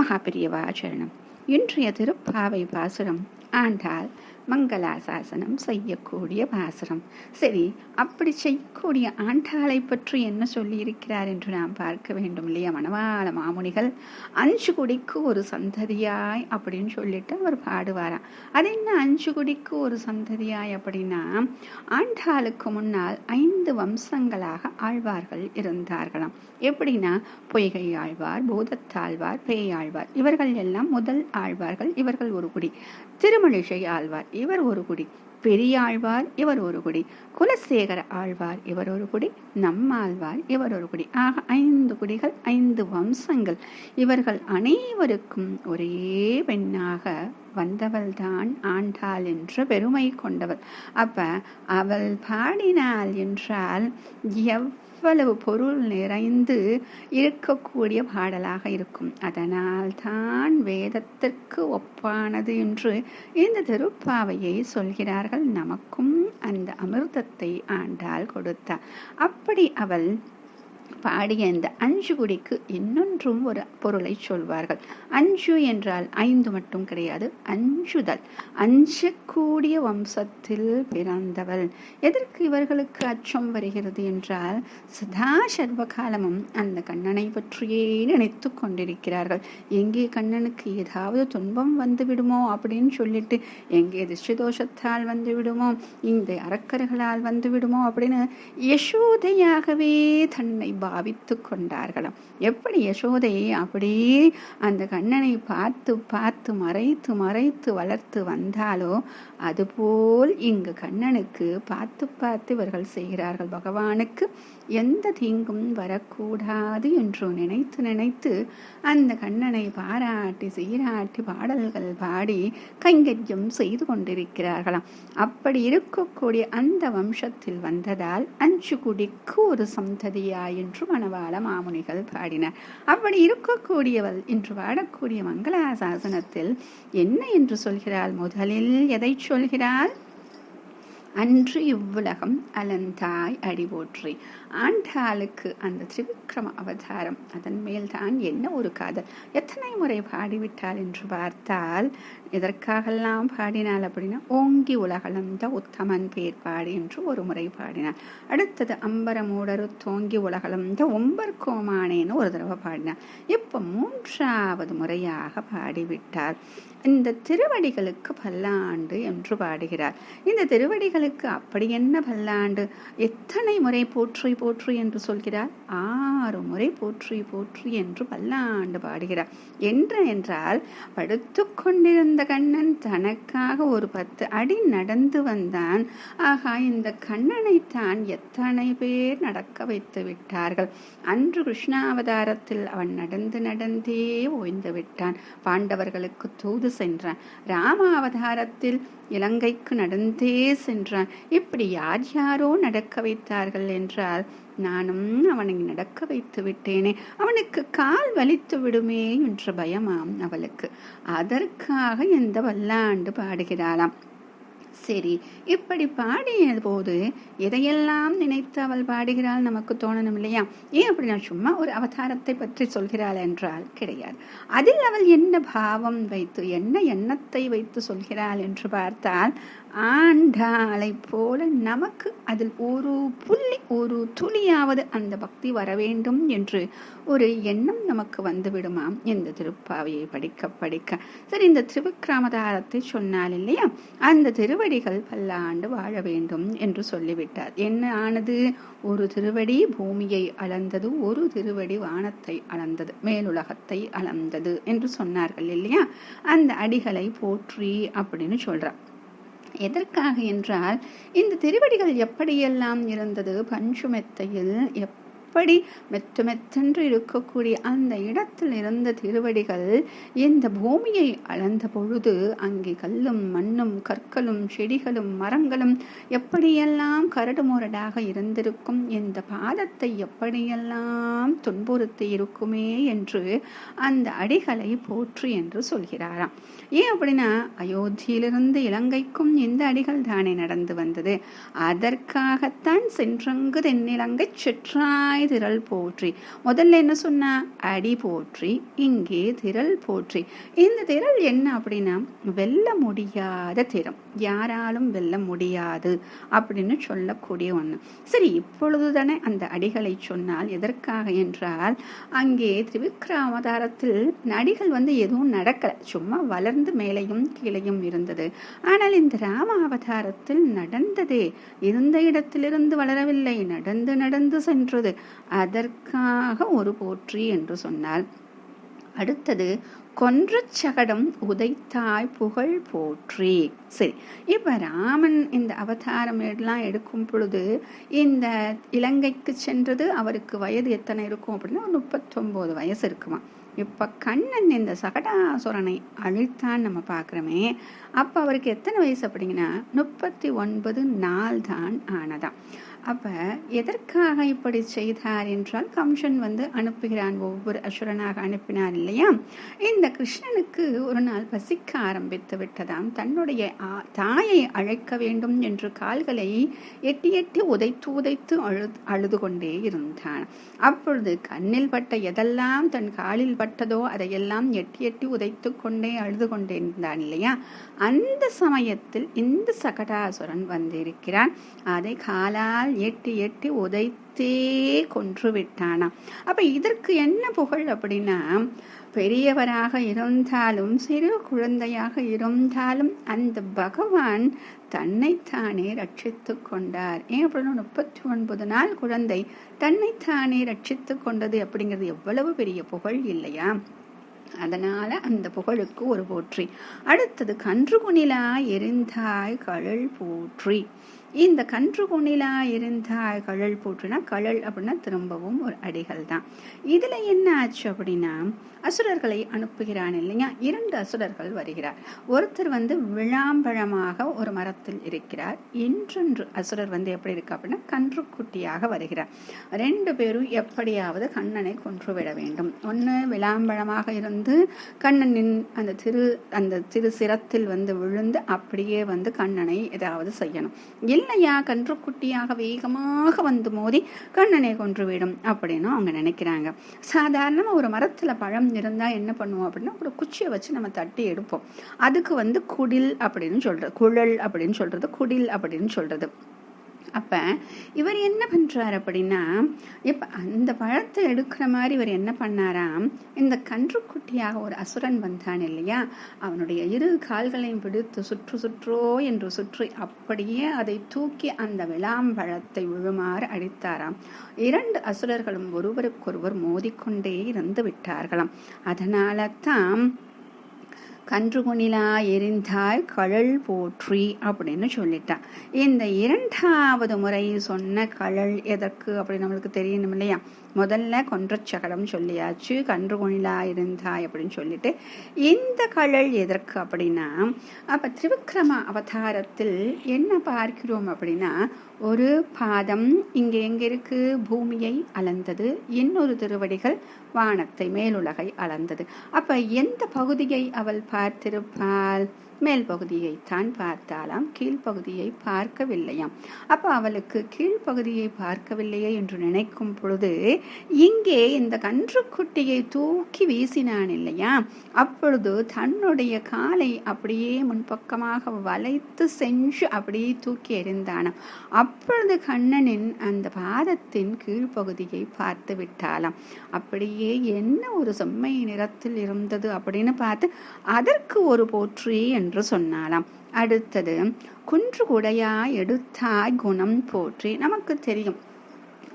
மகாபிரியவாச்சரணம் இன்றைய திருப்பாவை பாசுரம் ஆண்டால் மங்களாசாசனம் செய்யக்கூடிய பாசுரம். சரி அப்படி செய்யக்கூடிய ஆண்டாளை பற்றி என்ன சொல்லியிருக்கிறார் என்று நாம் பார்க்க வேண்டும் இல்லையா? மணவாள மாமுனிகள் அஞ்சு குடிக்கு ஒரு சந்ததியாய் அப்படின்னு சொல்லிட்டு அவர் பாடுவாராம். அது என்ன அஞ்சு குடிக்கு ஒரு சந்ததியாய் அப்படின்னா ஆண்டாளுக்கு முன்னால் ஐந்து வம்சங்களாக ஆழ்வார்கள் இருந்தார்களாம். எப்படின்னா பொய்கை ஆழ்வார் பூதத்தாழ்வார் பேயாழ்வார் இவர்கள் எல்லாம் முதல் ஆழ்வார்கள் இவர்கள் ஒரு குடி. திருமழிசை ஆழ்வார் இவர் ஒரு குடி. பெரியாழ்வார் இவர் ஒரு குடி. குலசேகர ஆழ்வார் இவர் ஒரு குடி. நம்மாழ்வார் இவர் ஒரு குடி. ஆக ஐந்து குடிகள் ஐந்து வம்சங்கள். இவர்கள் அனைவருக்கும் ஒரே பெண்ணாக வந்தவள்தான் ஆண்டாள் என்று பெருமை கொண்டவள் அப்ப அவள் பாடினாள் என்றால் எவ் அவ்வளவு பொருள் நிறைந்து இருக்கக்கூடிய பாடலாக இருக்கும். அதனால் தான் வேதத்திற்கு ஒப்பானது என்று இந்த திருப்பாவையை சொல்கிறார்கள். நமக்கும் அந்த அமிர்தத்தை ஆண்டால் கொடுத்தார் அப்படி அவள் பாடிய இந்த அஞ்சு குடிக்கு இன்னொன்றும் ஒரு பொருளை சொல்வார்கள். அஞ்சு என்றால் ஐந்து மட்டும் கிடையாது அஞ்சுதல் அஞ்சக்கூடிய வம்சத்தில் பிறந்தவள். எதற்கு இவர்களுக்கு அச்சம் வருகிறது என்றால் சதா சர்வகாலமும் அந்த கண்ணனை பற்றியே நினைத்து கொண்டிருக்கிறார்கள். எங்கே கண்ணனுக்கு ஏதாவது துன்பம் வந்து விடுமோ அப்படின்னு சொல்லிட்டு எங்கே திருஷ்டிதோஷத்தால் வந்து விடுமோ இந்த அரக்கர்களால் வந்து விடுமோ அப்படின்னு யசோதையாகவே தன்னை பாவித்து கொண்டார்களாம். எப்படி யசோதையை அப்படியே அந்த கண்ணனை பார்த்து பார்த்து மறைத்து மறைத்து வளர்த்து வந்தாலோ அதுபோல் இங்கு கண்ணனுக்கு பார்த்து பார்த்து இவர்கள் செய்கிறார்கள். பகவானுக்கு எந்த தீங்கும் வரக்கூடாது என்று நினைத்து நினைத்து அந்த கண்ணனை பாராட்டி சீராட்டி பாடல்கள் பாடி கைங்கரியம் செய்து கொண்டிருக்கிறார்களாம். அப்படி இருக்கக்கூடிய அந்த வம்சத்தில் வந்ததால் அஞ்சு குடிக்கு ஒரு சந்ததியாயின் என்று மணவாள மாமுனிகள் பாடினார் அப்படி இருக்கக்கூடியவள் இன்று பாடக்கூடிய மங்களாசாசனத்தில் என்ன என்று சொல்கிறாள்? முதலில் எதை சொல்கிறாள்? அன்று இவ்வுலகம் அலந்தாய் அடிபோற்றி. ஆண்டாளுக்கு அந்த திரிவிக்ரம அவதாரம் அதன் மேல்தான் என்ன ஒரு காதல்? எத்தனை முறை பாடிவிட்டாள் என்று பார்த்தால் எதற்காகலாம் பாடினாள் அப்படின்னா ஓங்கி உலகளந்த உத்தமன் பேர் பாடி என்று ஒரு முறை பாடினாள். அடுத்தது அம்பரமூடரு தோங்கி உலகளந்த ஒம்பர் கோமானேன்னு ஒரு தடவை பாடினாள். இப்போ மூன்றாவது முறையாக பாடிவிட்டார் இந்த திருவடிகளுக்கு பல்லாண்டு என்று பாடுகிறார். இந்த திருவடிகளுக்கு அப்படி என்ன பல்லாண்டு? எத்தனை முறை போற்றி போற்றி என்று சொல்கிறார். ஆறு முறை போற்றி போற்றி என்று பல்லாண்டு பாடுகிறார். என்று என்றால் படுத்து கொண்டிருந்த கண்ணன் தனக்காக ஒரு பத்து அடி நடந்து வந்தான். ஆகா இந்த கண்ணனைத்தான் எத்தனை பேர் நடக்க வைத்து விட்டார்கள். அன்று கிருஷ்ணாவதாரத்தில் அவன் நடந்து நடந்தே ஓய்ந்து விட்டான். பாண்டவர்களுக்கு தூது சென்றான். ராம அவதாரத்தில் இலங்கைக்கு நடந்தே சென்றான். இப்படி யார் யாரோ நடக்க வைத்தார்கள் என்றால் நானும் அவனை நடக்க வைத்து விட்டேனே. அவனுக்கு கால் வலித்து விடுமே என்ற பயமாம் அவளுக்கு. அதற்காக எந்த வல்லாண்டு பாடுகிறாளாம். சரி இப்படி பாடிய போது எதையெல்லாம் நினைத்து அவள் பாடுகிறாள் நமக்கு தோணணும் இல்லையா? ஏன் அப்படின்னா சும்மா ஒரு அவதாரத்தை பற்றி சொல்கிறாள் என்றால் கிடையாது. அதில் அவள் என்ன பாவம் வைத்து என்ன எண்ணத்தை வைத்து சொல்கிறாள் என்று பார்த்தால் ஆண்டாளை போல நமக்கு அதில் ஒரு புள்ளி ஒரு துளியாவது அந்த பக்தி வர வேண்டும் என்று ஒரு எண்ணம் நமக்கு வந்துவிடுமாம் இந்த திருப்பாவையை படிக்க படிக்க. சரி இந்த திருவிக்கிராமதாரத்தை சொன்னால் இல்லையா? அந்த திருவடிகள் பல்லாண்டு வாழ வேண்டும் என்று சொல்லிவிட்டார். என்ன ஆனது? ஒரு திருவடி பூமியை அளந்தது ஒரு திருவடி வானத்தை அளந்தது மேலுலகத்தை அளந்தது என்று சொன்னார்கள் இல்லையா? அந்த அடிகளை போற்றி அப்படின்னு சொல்றார். எதற்காக என்றால் இந்த திருவடிகள் எப்படியெல்லாம் இருந்தது? பஞ்சுமெத்தையில் எப் அப்படி மெத்து மெத்தென்று இருக்கக்கூடிய அந்த இடத்தில் இருந்த திருவடிகள் இந்த பூமியை அளந்த பொழுது அங்கே கல்லும் மண்ணும் கற்களும் செடிகளும் மரங்களும் எப்படியெல்லாம் கரடுமுரடாக இருந்திருக்கும் இந்த பாதத்தை எப்படியெல்லாம் துன்புறுத்தி இருக்குமே என்று அந்த அடிகளை போற்று என்று சொல்கிறாராம். ஏன் அப்படின்னா அயோத்தியிலிருந்து இலங்கைக்கும் இந்த அடிகள் தானே நடந்து வந்தது. அதற்காகத்தான் சென்றங்கு தென்னிலங்கை செற்றாய் எந்தாய் திரள் போற்றி. முதல்ல என்ன சொன்னா? அடி போற்றி இங்கே திரள் போற்றி. இந்த திரள் என்ன அப்படின்னா வெல்ல முடியாத திறம் யாராலும் வெல்ல முடியாது அப்படின்னு சொல்லக்கூடிய ஒன்று சரி இப்பொழுது தானே அந்த அடிகளை சொன்னால் எதற்காக என்றால் அங்கே திரிவிக்ராமதாரத்தில் நடிகள் வந்து எதுவும் நடக்கலை. சும்மா வளர்ந்து மேலையும் கீழையும் இருந்தது. ஆனால் இந்த ராம அவதாரத்தில் நடந்ததே இருந்த இடத்திலிருந்து வளரவில்லை. நடந்து நடந்து சென்றது. அதற்காக ஒரு போற்றி என்று சொன்னார். அடுத்தது கொன்ற சகடம் உதைத்தாய் புகழ் போற்றி. சரி இப்ப ராமன் இந்த அவதாரம் எல்லாம் எடுக்கும் பொழுது இந்த இலங்கைக்கு சென்றது அவருக்கு வயது எத்தனை இருக்கும் அப்படின்னா முப்பத்தொன்பது வயசு இருக்குமா இப்ப கண்ணன் இந்த சகடாசுரனை அழித்தான் நம்ம பார்க்குறோமே அப்ப அவருக்கு எத்தனை வயசு அப்படிங்கன்னா முப்பத்தி ஒன்பது நாள் தான் ஆனதாம். அப்போ எதற்காக இப்படி செய்தார் என்றால் கம்சன் வந்து அனுப்புகிறான் ஒவ்வொரு அசுரனாக அனுப்பினார் இல்லையா? இந்த கிருஷ்ணனுக்கு ஒரு நாள் பசிக்க ஆரம்பித்து விட்டதாம். தன்னுடைய தாயை அழைக்க வேண்டும் என்று கால்களை எட்டி எட்டி உதைத்து உதைத்து அழு அழுது கொண்டே இருந்தான். அப்பொழுது கண்ணில் பட்ட எதெல்லாம் தன் காலில் பட்டதோ அதையெல்லாம் எட்டி எட்டி உதைத்து கொண்டே அழுது கொண்டே இருந்தான் இல்லையா? அந்த சமயத்தில் இந்த சகடாசுரன் வந்திருக்கிறான். அதை காலால் எட்டி எட்டி உதைத்தே கொன்று விட்டானாம். அப்ப இதற்கு என்ன புகழ் அப்படின்னா பெரியவராக இருந்தாலும் சிறு குழந்தையாக இருந்தாலும் அந்த பகவான் தன்னைத்தானே ரட்சித்து கொண்டார். ஏன் அப்படின்னா முப்பத்தி ஒன்பது நாள் குழந்தை தன்னைத்தானே ரட்சித்து கொண்டது அப்படிங்கிறது எவ்வளவு பெரிய புகழ் இல்லையா? அதனால அந்த புகழுக்கு ஒரு போற்றி. அடுத்தது கன்று குணிலா எரிந்தாய் கழல் போற்றி. இந்த கன்று குணிலா இருந்தால் கழல் போட்டுனா கழல் அப்படின்னா திரும்பவும் ஒரு அடிகள் தான். இதுல என்ன ஆச்சு அப்படின்னா அசுரர்களை அனுப்புகிறான் இல்லையா? இரண்டு அசுரர்கள் வருகிறார். ஒருத்தர் வந்து விழாம்பழமாக ஒரு மரத்தில் இருக்கிறார். இன்றொன்று அசுரர் வந்து எப்படி இருக்கு அப்படின்னா கன்றுக்குட்டியாக வருகிறார். ரெண்டு பேரும் எப்படியாவது கண்ணனை கொன்றுவிட வேண்டும். ஒன்று விளாம்பழமாக இருந்து கண்ணனின் அந்த திரு அந்த திரு சிரத்தில் வந்து விழுந்து அப்படியே வந்து கண்ணனை ஏதாவது செய்யணும். இல்லையா? கன்றுக்குட்டியாக வேகமாக வந்து மோதி கண்ணனை கொன்றுவிடும் அப்படின்னு அவங்க நினைக்கிறாங்க. சாதாரணமாக ஒரு மரத்தில் பழம் இருந்தால் என்ன பண்ணுவோம் அப்படின்னா ஒரு குச்சியை வச்சு நம்ம தட்டி எடுப்போம். அதுக்கு வந்து குடில் அப்படின்னு சொல்றது குழல் அப்படின்னு சொல்கிறது குடில் அப்படின்னு சொல்கிறது அப்போ இவர் என்ன பண்ணுறார் அப்படின்னா இப்போ அந்த பழத்தை எடுக்கிற மாதிரி இவர் என்ன பண்ணாராம்? இந்த கன்றுக்குட்டியாக ஒரு அசுரன் வந்தான் இல்லையா? அவனுடைய இரு கால்களையும் பிடித்து சுற்று சுற்றோ என்று சுற்றி அப்படியே அதை தூக்கி அந்த விளாம்பழத்தை விழுமாறு அடித்தாராம். இரண்டு அசுரர்களும் ஒருவருக்கொருவர் மோதிக்கொண்டே இருந்து விட்டார்களாம். அதனால தான் கன்றுகுணிலா எரிந்தாய் கழல் போற்றி அப்படின்னு சொல்லிட்டான் இந்த இரண்டாவது முறை சொன்ன கழல் எதற்கு அப்படின்னு நம்மளுக்கு தெரியணும் இல்லையா? முதல்ல கொன்றச்சகடம் சொல்லியாச்சு கன்றுகுணிலா இருந்தாய் அப்படின்னு சொல்லிட்டு. இந்த கழல் எதற்கு அப்படின்னா அப்ப திருவிக்ரம அவதாரத்தில் என்ன பார்க்கிறோம் அப்படின்னா ஒரு பாதம் இங்கே எங்கே இருக்கு பூமியை அளந்தது. இன்னொரு திருவடிகள் வானத்தை மேலுலகை அளந்தது. அப்ப எந்த பகுதியை அவள் பார்த்திருப்பாள்? மேல் பகுதியை தான் பார்த்தாலாம் கீழ்ப்பகுதியை பார்க்கவில்லையாம். அப்ப அவளுக்கு கீழ்ப்பகுதியை பார்க்கவில்லையே என்று நினைக்கும் பொழுது இங்கே இந்த கன்றுக்குட்டியை தூக்கி வீசினான் இல்லையா? அப்பொழுது தன்னுடைய காலை அப்படியே முன்பக்கமாக வளைத்து சென்று அப்படியே தூக்கி எறிந்தானாம். அப்பொழுது கண்ணனின் அந்த பாதத்தின் கீழ்ப்பகுதியை பார்த்து விட்டாலாம் அப்படியே என்ன ஒரு செம்மை நிறத்தில் இருந்தது? அப்படின்னு பார்த்து அதற்கு ஒரு போற்றி என்று சொன்னாலாம் அடுத்தது குன்று குடையா எடுத்தாய் குணம் போற்றி நமக்கு தெரியும்.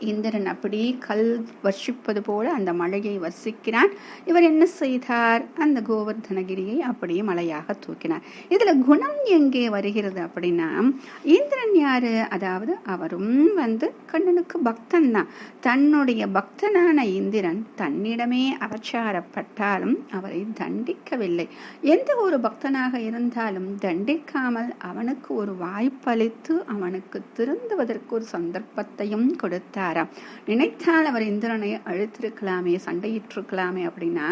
இந்திரன் அப்படி கல் வர்ஷிப்பது போல அந்த மழையை வர்ஷிக்கிறான் இவர் என்ன செய்தார்? அந்த கோவர்தனகிரியை அப்படியே மலையாக தூக்கினார். இதுல குணம் எங்கே வருகிறது அப்படின்னா இந்திரன் யாரு? அதாவது அவரும் வந்து கண்ணனுக்கு பக்தன் தான் தன்னுடைய பக்தனான இந்திரன் தன்னிடமே அபச்சாரப்பட்டாலும் அவரை தண்டிக்கவில்லை. எந்த ஒரு பக்தனாக இருந்தாலும் தண்டிக்காமல் அவனுக்கு ஒரு வாய்ப்பளித்து அவனுக்கு திருந்துவதற்கு ஒரு சந்தர்ப்பத்தையும் கொடுத்தார். செய்தாராம் நினைத்தால் அவர் இந்திரனை அழுத்திருக்கலாமே சண்டையிட்டிருக்கலாமே அப்படின்னா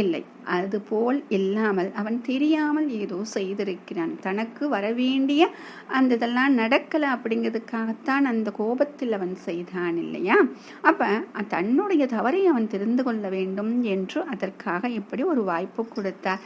இல்லை. அதுபோல் இல்லாமல் அவன் தெரியாமல் ஏதோ செய்திருக்கிறான். தனக்கு வரவேண்டிய அந்த இதெல்லாம் நடக்கலை அப்படிங்கிறதுக்காகத்தான் அந்த கோபத்தில் அவன் செய்தான் இல்லையா? அப்போ தன்னுடைய தவறை அவன் தெரிந்து கொள்ள வேண்டும் என்று அதற்காக இப்படி ஒரு வாய்ப்பு கொடுத்தார்.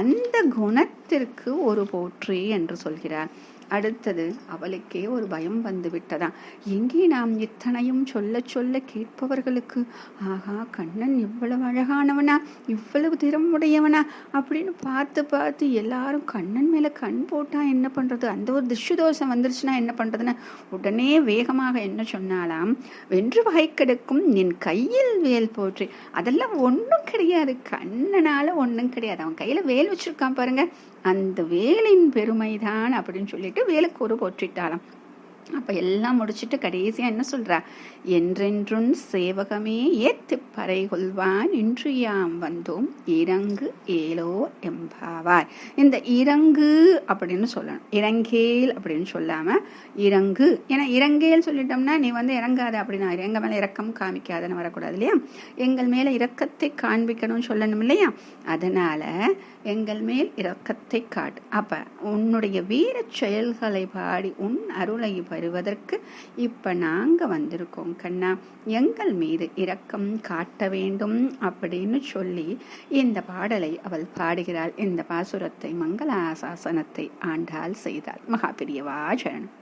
அந்த குணத்திற்கு ஒரு போற்றி என்று சொல்கிறார். அடுத்தது அவளுக்கே ஒரு பயம் வந்து விட்டதாம் எங்கே நாம் இத்தனையும் சொல்ல சொல்ல கேட்பவர்களுக்கு ஆகா கண்ணன் இவ்வளவு அழகானவனா இவ்வளவு திறமுடையவனா அப்படின்னு பார்த்து பார்த்து எல்லாரும் கண்ணன் மேல கண் போட்டா என்ன பண்றது? அந்த ஒரு திஷ்யுதோஷம் வந்துருச்சுன்னா என்ன பண்றதுன்னு உடனே வேகமாக என்ன சொன்னாலாம் வென்று வகை கெடுக்கும் என் கையில் வேல் போற்றி. அதெல்லாம் ஒன்றும் கிடையாது. கண்ணனால ஒன்றும் கிடையாது. அவன் கையில வேல் வச்சிருக்கான் பாருங்க. அந்த வேலின் பெருமைதான் அப்படின்னு சொல்லிட்டு வேலுக்கு ஒரு போற்றிட்டாளாம் அப்போ எல்லாம் முடிச்சிட்டு கடைசியாக என்ன சொல்கிறா என்றென்றும் சேவகமே ஏத்து பறை கொள்வான் இன்று யாம் வந்தோம் இறங்கு ஏலோ எம்பாவாய் இந்த இறங்கு அப்படின்னு சொல்லணும். இறங்கேல் அப்படின்னு சொல்லாமல் இறங்கு ஏன்னா இறங்கேல் சொல்லிட்டோம்னா நீ வந்து இறங்காத அப்படின்னா எங்கள் மேலே இறக்கம் காமிக்காதன்னு வரக்கூடாது இல்லையா? எங்கள் மேலே இறக்கத்தை காண்பிக்கணும்னு சொல்லணும் இல்லையா? அதனால் எங்கள் மேல் இறக்கத்தை காட்டு. அப்போ உன்னுடைய வீர செயல்களை பாடி உன் அருளை வருவதற்கு இப்ப நாங்க வந்திருக்கோம் கண்ணா. எங்கள் மீது இரக்கம் காட்ட வேண்டும் அப்படின்னு சொல்லி இந்த பாடலை அவள் பாடுகிறாள். இந்த பாசுரத்தை மங்களாசாசனத்தை ஆண்டாள் செய்தாள். மகாபிரியவா சரணம்.